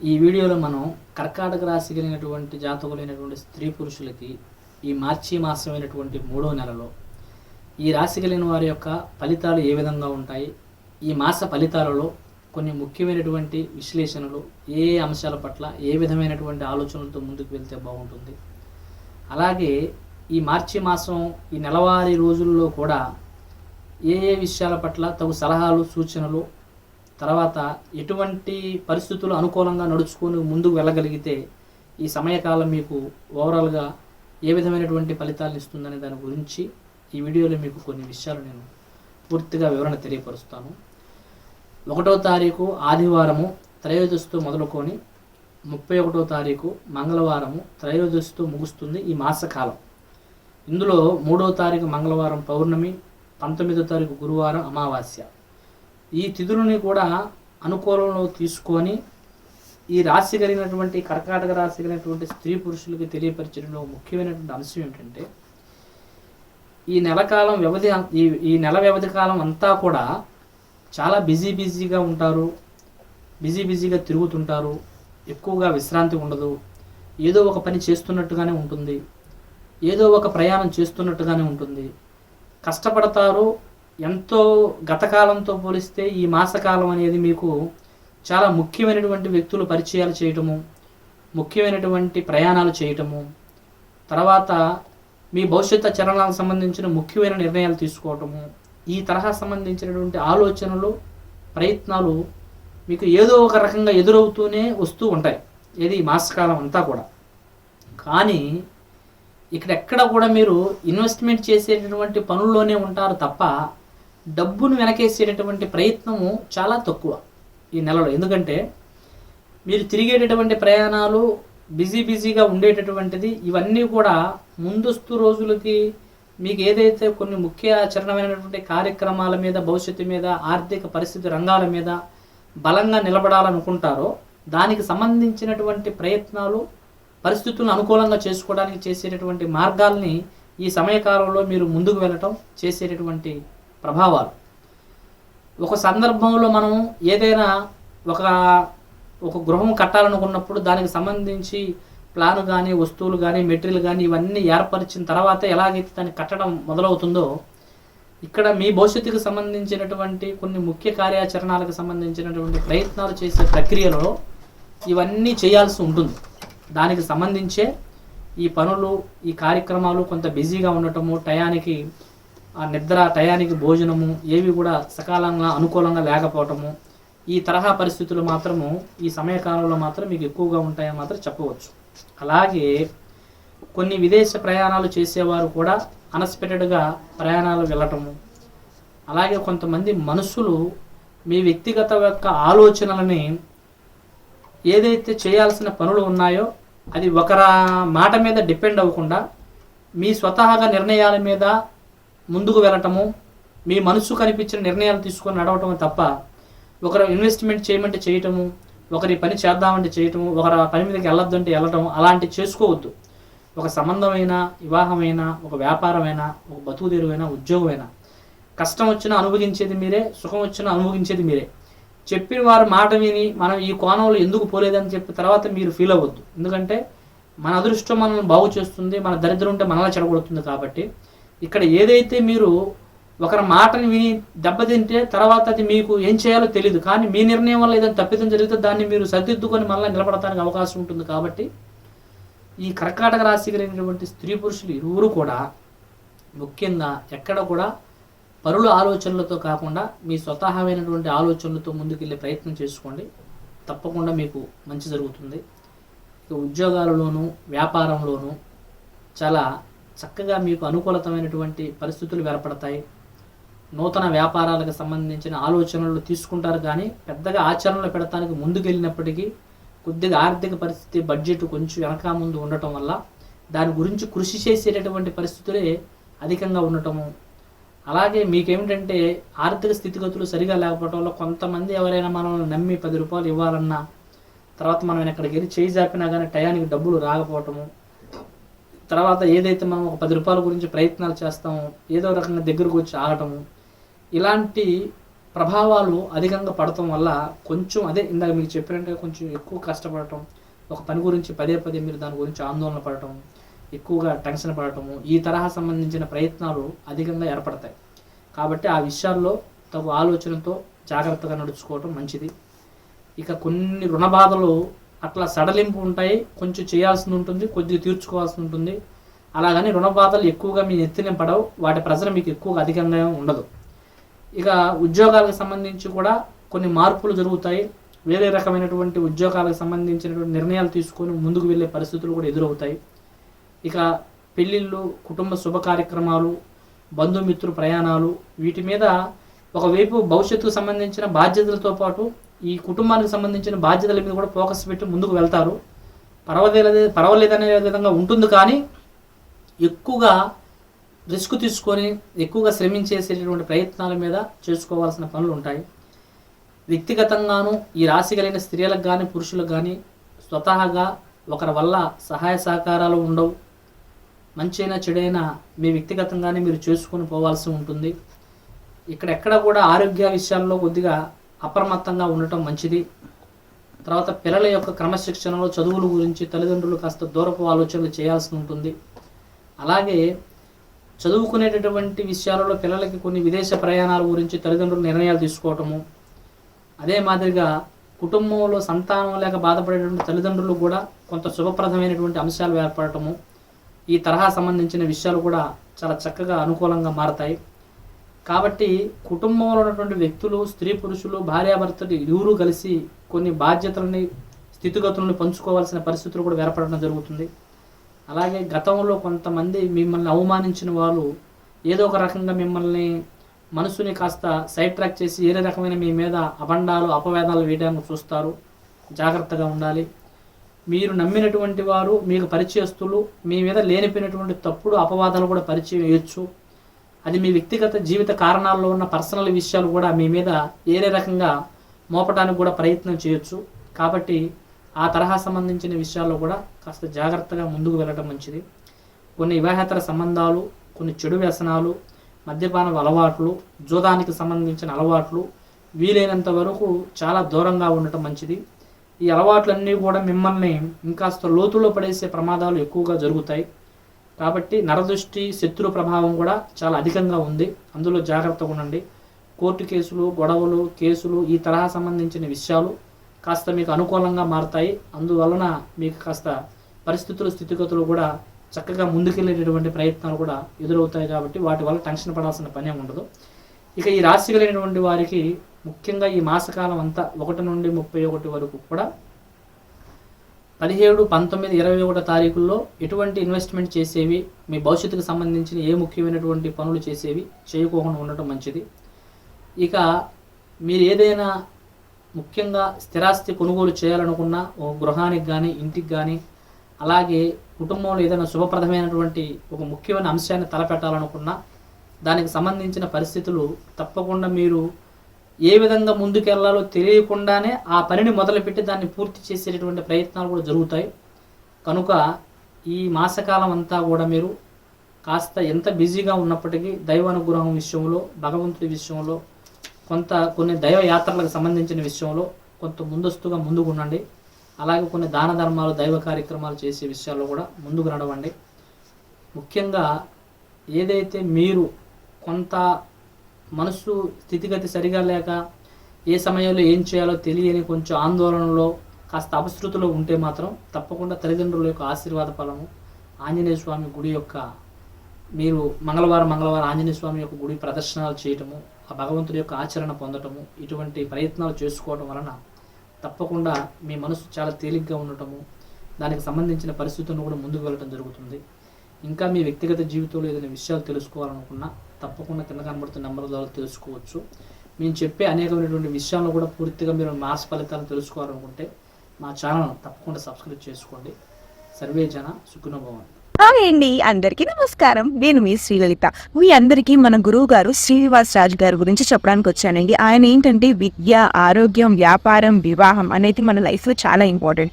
ఈ వీడియోలో మనం కర్కాటక రాశి కలిగినటువంటి జాతకులైనటువంటి స్త్రీ పురుషులకి ఈ మార్చి మాసమైనటువంటి మూడో నెలలో ఈ రాశి కలిగిన వారి యొక్క ఫలితాలు ఏ విధంగా ఉంటాయి? ఈ మాస ఫలితాలలో కొన్ని ముఖ్యమైనటువంటి విశ్లేషణలు ఏ అంశాల పట్ల ఏ విధమైనటువంటి ఆలోచనలతో ముందుకు వెళ్తే బాగుంటుంది? అలాగే ఈ మార్చి మాసం ఈ నెలవారీ రోజుల్లో కూడా ఏ ఏ విషయాల పట్ల తగు సలహాలు సూచనలు తర్వాత ఎటువంటి పరిస్థితులు అనుకూలంగా నడుచుకొని ముందుకు వెళ్ళగలిగితే ఈ సమయకాలం మీకు ఓవరాల్గా ఏ విధమైనటువంటి ఫలితాలను ఇస్తుందనే దాని గురించి ఈ వీడియోలో మీకు కొన్ని విషయాలు నేను పూర్తిగా వివరణ తెలియపరుస్తాను. ఒకటో తారీఖు ఆదివారము త్రయోదశితో మొదలుకొని ముప్పై ఒకటో తారీఖు మంగళవారము త్రయోదశితో ముగుస్తుంది ఈ మాసకాలం. ఇందులో మూడో తారీఖు మంగళవారం పౌర్ణమి పంతొమ్మిదో తారీఖు గురువారం అమావాస్య. ఈ తిథులని కూడా అనుకూలంలో తీసుకొని ఈ రాశి కలిగినటువంటి కర్కాటక రాశి కలిగినటువంటి స్త్రీ పురుషులకి తెలియపరచడంలో ముఖ్యమైనటువంటి అంశం ఏంటంటే ఈ నెల కాలం వ్యవధి ఈ ఈ నెల వ్యవధి కాలం అంతా కూడా చాలా బిజీ బిజీగా ఉంటారు. బిజీ బిజీగా తిరుగుతుంటారు. ఎక్కువగా విశ్రాంతి ఉండదు. ఏదో ఒక పని చేస్తున్నట్టుగానే ఉంటుంది. ఏదో ఒక ప్రయాణం చేస్తున్నట్టుగానే ఉంటుంది. కష్టపడతారు ఎంతో గతకాలంతో పోలిస్తే ఈ మాసకాలం అనేది మీకు చాలా ముఖ్యమైనటువంటి వ్యక్తులు పరిచయాలు చేయటము ముఖ్యమైనటువంటి ప్రయాణాలు చేయటము తర్వాత మీ భవిష్యత్తు చరణాలకు సంబంధించిన ముఖ్యమైన నిర్ణయాలు తీసుకోవటము ఈ తరహా సంబంధించినటువంటి ఆలోచనలు ప్రయత్నాలు మీకు ఏదో ఒక రకంగా ఎదురవుతూనే వస్తూ ఉంటాయి. ఏది ఈ మాసకాలం అంతా కూడా. కానీ ఇక్కడ ఎక్కడ కూడా మీరు ఇన్వెస్ట్మెంట్ చేసేటటువంటి పనుల్లోనే ఉంటారు తప్ప డబ్బును వెనకేసేటటువంటి ప్రయత్నము చాలా తక్కువ ఈ నెలలో. ఎందుకంటే మీరు తిరిగేటటువంటి ప్రయాణాలు బిజీ బిజీగా ఉండేటటువంటిది ఇవన్నీ కూడా ముందస్తు రోజులకి మీకు ఏదైతే కొన్ని ముఖ్య చరణమైనటువంటి కార్యక్రమాల మీద భవిష్యత్తు మీద ఆర్థిక పరిస్థితి రంగాల మీద బలంగా నిలబడాలనుకుంటారో దానికి సంబంధించినటువంటి ప్రయత్నాలు పరిస్థితులను అనుకూలంగా చేసుకోవడానికి చేసేటటువంటి మార్గాల్ని ఈ సమయకాలంలో మీరు ముందుకు వెళ్ళటం చేసేటటువంటి ప్రభావాలు. ఒక సందర్భంలో మనం ఏదైనా ఒక ఒక గృహం కట్టాలనుకున్నప్పుడు దానికి సంబంధించి ప్లాన్ కానీ వస్తువులు కానీ మెటీరియల్ కానీ ఇవన్నీ ఏర్పరిచిన తర్వాత ఎలాగైతే దాన్ని కట్టడం మొదలవుతుందో ఇక్కడ మీ భవిష్యత్తుకు సంబంధించినటువంటి కొన్ని ముఖ్య కార్యాచరణలకు సంబంధించినటువంటి ప్రయత్నాలు చేసే ప్రక్రియలో ఇవన్నీ చేయాల్సి ఉంటుంది. దానికి సంబంధించే ఈ పనులు ఈ కార్యక్రమాలు కొంత బిజీగా ఉండటము టయానికి ఆ నిద్ర టయానికి భోజనము ఏవి కూడా సకాలంగా అనుకూలంగా లేకపోవటము ఈ తరహా పరిస్థితులు మాత్రము ఈ సమయకాలంలో మాత్రం మీకు ఎక్కువగా ఉంటాయని మాత్రం చెప్పవచ్చు. అలాగే కొన్ని విదేశ ప్రయాణాలు చేసేవారు కూడా అన్ఎక్స్పెక్టెడ్గా ప్రయాణాలు వెళ్ళటము. అలాగే కొంతమంది మనుషులు మీ వ్యక్తిగత యొక్క ఆలోచనలని ఏదైతే చేయాల్సిన పనులు ఉన్నాయో అది ఒకరా మాట మీద డిపెండ్ అవ్వకుండా మీ స్వతహాగా నిర్ణయాల మీద ముందుకు వెళ్ళటము మీ మనసు కనిపించిన నిర్ణయాలు తీసుకొని నడవటం తప్ప ఒకరు ఇన్వెస్ట్మెంట్ చేయమంటే చేయటము ఒకరి పని చేద్దామంటే చేయటము ఒకరి పని మీదకి వెళ్ళొద్దంటే వెళ్ళటం అలాంటివి చేసుకోవద్దు. ఒక సంబంధమైన వివాహమైన ఒక వ్యాపారమైన ఒక బతుకు తెరువైనా ఉద్యోగమైనా. కష్టం వచ్చినా అనుభవించేది మీరే సుఖం వచ్చినా అనుభవించేది మీరే. చెప్పిన వారి మాట విని మనం ఈ కోణంలో ఎందుకు పోలేదని చెప్పి తర్వాత మీరు ఫీల్ అవ్వద్దు. ఎందుకంటే మన అదృష్టం మనల్ని బాగు చేస్తుంది మన దరిద్రం ఉంటే మనల్ని చెడగొడుతుంది కాబట్టి ఇక్కడ ఏదైతే మీరు ఒకరి మాటని విని దెబ్బతింటే తర్వాత అది మీకు ఏం చేయాలో తెలియదు కానీ మీ నిర్ణయం వల్ల ఏదైనా తప్పిదం జరిగితే దాన్ని మీరు సర్దిద్దుకొని మళ్ళీ నిలబడటానికి అవకాశం ఉంటుంది కాబట్టి ఈ కర్కాటక రాశి కలిగినటువంటి స్త్రీ పురుషులు ఇరువురు కూడా ముఖ్యంగా ఎక్కడ కూడా పరుల ఆలోచనలతో కాకుండా మీ స్వతహమైనటువంటి ఆలోచనలతో ముందుకెళ్ళే ప్రయత్నం చేసుకోండి. తప్పకుండా మీకు మంచి జరుగుతుంది. ఉద్యోగాలలోనూ వ్యాపారంలోనూ చాలా చక్కగా మీకు అనుకూలతమైనటువంటి పరిస్థితులు ఏర్పడతాయి నూతన వ్యాపారాలకు సంబంధించిన ఆలోచనలు తీసుకుంటారు కానీ పెద్దగా ఆచరణలో పెడతానికి ముందుకెళ్ళినప్పటికీ కొద్దిగా ఆర్థిక పరిస్థితి బడ్జెట్ కొంచెం వెనక ముందు ఉండటం వల్ల దాని గురించి కృషి చేసేటటువంటి పరిస్థితులే అధికంగా ఉండటము. అలాగే మీకేమిటంటే ఆర్థిక స్థితిగతులు సరిగా లేకపోవడం వల్ల కొంతమంది ఎవరైనా మనల్ని నమ్మి పది రూపాయలు ఇవ్వాలన్నా తర్వాత మనం ఎక్కడికి వెళ్ళి చేయి జాపినా కానీ టయానికి డబ్బులు రాకపోవటము. తర్వాత ఏదైతే మనం ఒక పది రూపాయల గురించి ప్రయత్నాలు చేస్తామో ఏదో రకంగా దగ్గరకు వచ్చి ఆగటము ఇలాంటి ప్రభావాలు అధికంగా పడటం వల్ల కొంచెం అదే ఇందాక మీకు చెప్పినట్టుగా కొంచెం ఎక్కువ కష్టపడటం ఒక పని గురించి పదే పదే మీరు దాని గురించి ఆందోళన పడటం ఎక్కువగా టెన్షన్ పడటము ఈ తరహా సంబంధించిన ప్రయత్నాలు అధికంగా ఏర్పడతాయి. కాబట్టి ఆ విషయాల్లో తగు ఆలోచనతో జాగ్రత్తగా నడుచుకోవటం మంచిది. ఇక కొన్ని రుణ బాధలు అట్లా సడలింపు ఉంటాయి కొంచెం చేయాల్సి ఉంటుంది కొద్దిగా తీర్చుకోవాల్సి ఉంటుంది. అలాగని రుణ బాధలు ఎక్కువగా మీ ఎత్తిన పడవు వాటి ప్రజలు మీకు ఎక్కువగా అధికంగా ఉండదు. ఇక ఉద్యోగాలకు సంబంధించి కూడా కొన్ని మార్పులు జరుగుతాయి. వేరే రకమైనటువంటి ఉద్యోగాలకు సంబంధించినటువంటి నిర్ణయాలు తీసుకొని ముందుకు వెళ్ళే పరిస్థితులు కూడా ఎదురవుతాయి. ఇక పెళ్ళిళ్ళు కుటుంబ శుభ కార్యక్రమాలు బంధుమిత్రు ప్రయాణాలు వీటి మీద ఒకవైపు భవిష్యత్తుకు సంబంధించిన బాధ్యతలతో పాటు ఈ కుటుంబానికి సంబంధించిన బాధ్యతల మీద కూడా ఫోకస్ పెట్టి ముందుకు వెళ్తారు. పర్వాలేదు పర్వాలేదనే విధంగా ఉంటుంది కానీ ఎక్కువగా రిస్క్ తీసుకొని ఎక్కువగా శ్రమించేసేటటువంటి ప్రయత్నాల మీద చేసుకోవాల్సిన పనులు ఉంటాయి. వ్యక్తిగతంగాను ఈ రాశి కలిగిన స్త్రీలకు కానీ పురుషులకు కానీ స్వతహాగా ఒకరి వల్ల సహాయ సహకారాలు ఉండవు. మంచైనా చెడైనా మీ వ్యక్తిగతంగానే మీరు చేసుకొని పోవాల్సి ఉంటుంది. ఇక్కడ ఎక్కడ కూడా ఆరోగ్య విషయాల్లో కొద్దిగా అప్రమత్తంగా ఉండటం మంచిది. తర్వాత పిల్లల యొక్క క్రమశిక్షణలో చదువుల గురించి తల్లిదండ్రులు కాస్త దూరపు ఆలోచనలు చేయాల్సి ఉంటుంది. అలాగే చదువుకునేటటువంటి విషయాలలో పిల్లలకి కొన్ని విదేశ ప్రయాణాల గురించి తల్లిదండ్రులు నిర్ణయాలు తీసుకోవటము. అదే మాదిరిగా కుటుంబంలో సంతానం లేక బాధపడేటువంటి తల్లిదండ్రులు కూడా కొంత శుభప్రదమైనటువంటి అంశాలు ఏర్పడటము. ఈ తరహా సంబంధించిన విషయాలు కూడా చాలా చక్కగా అనుకూలంగా మారతాయి. కాబట్టి కుటుంబంలో ఉన్నటువంటి వ్యక్తులు స్త్రీ పురుషులు భార్యాభర్తలు ఇరువురు కలిసి కొన్ని బాధ్యతలని స్థితిగతులను పంచుకోవాల్సిన పరిస్థితులు కూడా ఏర్పడడం జరుగుతుంది. అలాగే గతంలో కొంతమంది మిమ్మల్ని అవమానించిన వాళ్ళు ఏదో ఒక రకంగా మిమ్మల్ని మనసుని కాస్త సైడ్ ట్రాక్ చేసి ఏ రకమైన మీ మీద అబండాలు అపవేదాలు వేయడానికి చూస్తారు. జాగ్రత్తగా ఉండాలి. మీరు నమ్మినటువంటి వారు మీకు పరిచయస్తులు మీ మీద లేనిపోయినటువంటి తప్పుడు అపవాదాలు కూడా పరిచయం వేయచ్చు అది మీ వ్యక్తిగత జీవిత కారణాల్లో ఉన్న పర్సనల్ విషయాలు కూడా మీ మీద ఏరే రకంగా మోపడానికి కూడా ప్రయత్నం చేయొచ్చు. కాబట్టి ఆ తరహా సంబంధించిన విషయాల్లో కూడా కాస్త జాగ్రత్తగా ముందుకు వెళ్ళడం మంచిది. కొన్ని వివాహేతర సంబంధాలు కొన్ని చెడు వ్యసనాలు మద్యపాన అలవాట్లు జూదానికి సంబంధించిన అలవాట్లు వీలైనంత వరకు చాలా దూరంగా ఉండటం మంచిది. ఈ అలవాట్లన్నీ కూడా మిమ్మల్ని ఇంకాస్త లోతులో పడేసే ప్రమాదాలు ఎక్కువగా జరుగుతాయి. కాబట్టి నరదృష్టి శత్రు ప్రభావం కూడా చాలా అధికంగా ఉంది. అందులో జాగ్రత్తగా ఉండండి. కోర్టు కేసులు గొడవలు కేసులు ఈ తరహా సంబంధించిన విషయాలు కాస్త మీకు అనుకూలంగా మారుతాయి. అందువలన మీకు కాస్త పరిస్థితులు స్థితిగతులు కూడా చక్కగా ముందుకెళ్ళేటటువంటి ప్రయత్నాలు కూడా ఎదురవుతాయి కాబట్టి వాటి వల్ల టెన్షన్ పడాల్సిన పని ఉండదు. ఇక ఈ రాశి కలిగినటువంటి వారికి ముఖ్యంగా ఈ మాసకాలం అంతా ఒకటి నుండి ముప్పై ఒకటి వరకు కూడా పదిహేడు పంతొమ్మిది ఇరవై ఒకటో తారీఖుల్లో ఎటువంటి ఇన్వెస్ట్మెంట్ చేసేవి మీ భవిష్యత్తుకు సంబంధించిన ఏ ముఖ్యమైనటువంటి పనులు చేసేవి చేయకోకుండా ఉండటం మంచిది. ఇక మీరు ఏదైనా ముఖ్యంగా స్థిరాస్తి కొనుగోలు చేయాలనుకున్నా ఒక గృహానికి కానీ ఇంటికి కానీ అలాగే కుటుంబంలో ఏదైనా శుభప్రదమైనటువంటి ఒక ముఖ్యమైన అంశాన్ని తలపెట్టాలనుకున్నా దానికి సంబంధించిన పరిస్థితులు తప్పకుండా మీరు ఏ విధంగా ముందుకెళ్ళాలో తెలియకుండానే ఆ పనిని మొదలుపెట్టి దాన్ని పూర్తి చేసేటటువంటి ప్రయత్నాలు కూడా జరుగుతాయి. కనుక ఈ మాసకాలం అంతా కూడా మీరు కాస్త ఎంత బిజీగా ఉన్నప్పటికీ దైవానుగ్రహం విషయంలో భగవంతుడి విషయంలో కొంత కొన్ని దైవ యాత్రలకు సంబంధించిన విషయంలో కొంత ముందస్తుగా ముందుకు ఉండండి. అలాగే కొన్ని దాన ధర్మాలు దైవ కార్యక్రమాలు చేసే విషయాల్లో కూడా ముందుకు నడవండి. ముఖ్యంగా ఏదైతే మీరు కొంత మనసు స్థితిగతి సరిగా లేక ఏ సమయంలో ఏం చేయాలో తెలియని కొంచెం ఆందోళనలో కాస్త అపశృతిలో ఉంటే మాత్రం తప్పకుండా తల్లిదండ్రుల యొక్క ఆశీర్వాద ఫలము ఆంజనేయ స్వామి గుడి యొక్క మీరు మంగళవారం మంగళవారం ఆంజనేయ స్వామి యొక్క గుడి ప్రదర్శనలు చేయటము ఆ భగవంతుడి యొక్క ఆచరణ పొందటము ఇటువంటి ప్రయత్నాలు చేసుకోవడం వలన తప్పకుండా మీ మనసు చాలా తేలిగ్గా ఉండటము దానికి సంబంధించిన పరిస్థితులను కూడా ముందుకు వెళ్ళటం జరుగుతుంది. ఇంకా మీ వ్యక్తిగత జీవితంలో ఏదైనా విషయాలు తెలుసుకోవాలనుకున్నా తప్పకుండా కింద కనబడుతున్న నెంబర్ ద్వారా తెలుసుకోవచ్చు. మేము చెప్పే అనేకమైనటువంటి విషయాలను కూడా పూర్తిగా మీరు మాస్ ఫలితాలు తెలుసుకోవాలనుకుంటే మా ఛానల్ తప్పకుండా సబ్స్క్రైబ్ చేసుకోండి. సర్వే జన సుఖనుభవం హాయ్ అండి అందరికీ నమస్కారం. నేను మీ శ్రీలలిత. మీ అందరికీ మన గురువు గారు శ్రీనివాస్ రాజు గారి గురించి చెప్పడానికి వచ్చానండి. ఆయన ఏంటంటే విద్య ఆరోగ్యం వ్యాపారం వివాహం అనేది మన లైఫ్లో చాలా ఇంపార్టెంట్.